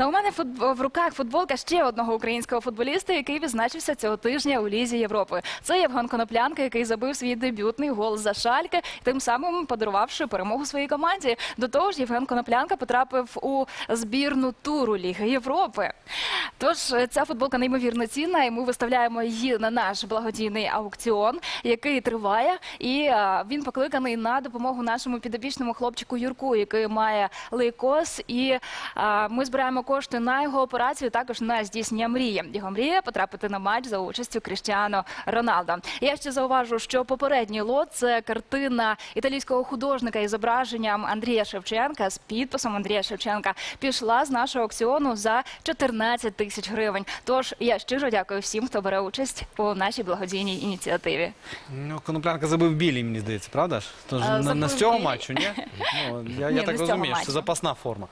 Ну, у мене в руках футболка ще одного українського футболіста, який відзначився цього тижня у Лізі Європи. Це Євген Коноплянка, який забив свій дебютний гол за шальки, тим самим подарувавши перемогу своїй команді. До того ж, Євген Коноплянка потрапив у збірну туру Ліги Європи. Тож е, ця футболка неймовірно цінна, і ми виставляємо її на наш благодійний аукціон, який триває. І е, він покликаний на допомогу нашому підопічному хлопчику Юрку, який має лейкоз. І е, ми збираємо кошти на його операцію, також на здійснення мрії. Його мрія потрапити на матч за участю Кріштіано Роналдо. Я ще зауважу, що попередній лот це картина італійського художника із зображенням Андрія Шевченка з підписом Андрія Шевченка пішла з нашого аукціону за 14 тисяч гривень. Тож я щиро дякую всім, хто бере участь у нашій благодійній ініціативі. Ну, Коноплянка забив білі, мені здається, правда ж? Тож Е, на, на забив з цього білі. матчу, ні? Ну, я, Ні, я не так з цього розумію, що матчу. це запасна форма.